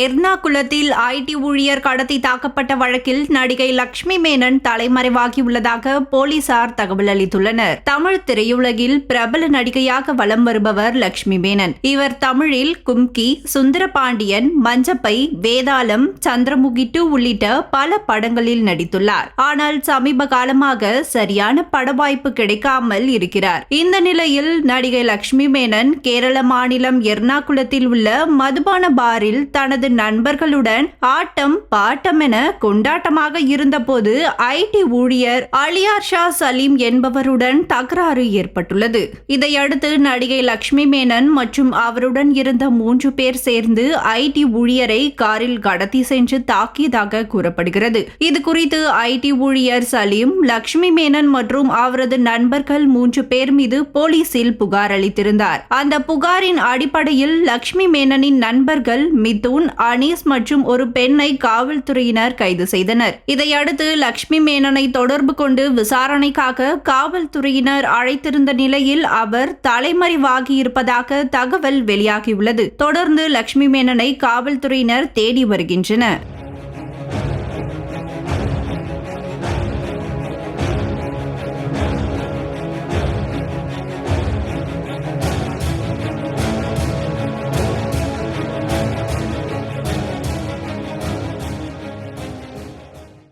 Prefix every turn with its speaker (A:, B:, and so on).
A: எர்ணாகுளத்தில் ID ஊழியர் கடத்தி தாக்கப்பட்ட வழக்கில் நடிகை லக்ஷ்மி மேனன் தலைமறைவாகியுள்ளதாக போலீசார் தகவல் அளித்துள்ளனர். தமிழ் திரையுலகில் பிரபல நடிகையாக வலம் வருபவர் லக்ஷ்மி மேனன். இவர் தமிழில் கும்கி சுந்தரபாண்டியன் மஞ்சப்பை வேதாளம் சந்திரமுகி டூ உள்ளிட்ட பல படங்களில் நடித்துள்ளார். ஆனால் சமீப காலமாக சரியான பட வாய்ப்பு கிடைக்காமல் இருக்கிறார். இந்த நிலையில் நடிகை லக்ஷ்மி மேனன் கேரள மாநிலம் எர்ணாகுளத்தில் உள்ள மதுபான பாரில் தனது நண்பர்களுடன் ஆட்டம் பாட்டம் என கொண்டாட்டமாக இருந்தபோது ஐடி ஊழியர் அலியார் ஷா சலீம் என்பவருடன் தகராறு ஏற்பட்டுள்ளது. இதையடுத்து நடிகை லக்ஷ்மி மேனன் மற்றும் அவருடன் இருந்த மூன்று பேர் சேர்ந்து ஐடி ஊழியரை காரில் கடத்தி சென்று தாக்கியதாக கூறப்படுகிறது. இது குறித்து ஐடி ஊழியர் சலீம் லக்ஷ்மி மேனன் மற்றும் அவரது நண்பர்கள் மூன்று பேர் மீது போலீசில் புகார் அளித்திருந்தார். அந்த புகாரின் அடிப்படையில் லக்ஷ்மி மேனனின் நண்பர்கள் மிதுன் அனீஸ் மற்றும் ஒரு பெண்ணை காவல்துறையினர் கைது செய்தனர். இதையடுத்து லக்ஷ்மி மேனனை தொடர்பு கொண்டு விசாரணைக்காக காவல்துறையினர் அழைத்திருந்த நிலையில் அவர் தலைமறைவாகியிருப்பதாக தகவல் வெளியாகியுள்ளது. தொடர்ந்து லக்ஷ்மி மேனனை காவல்துறையினர் தேடி வருகின்றனர்.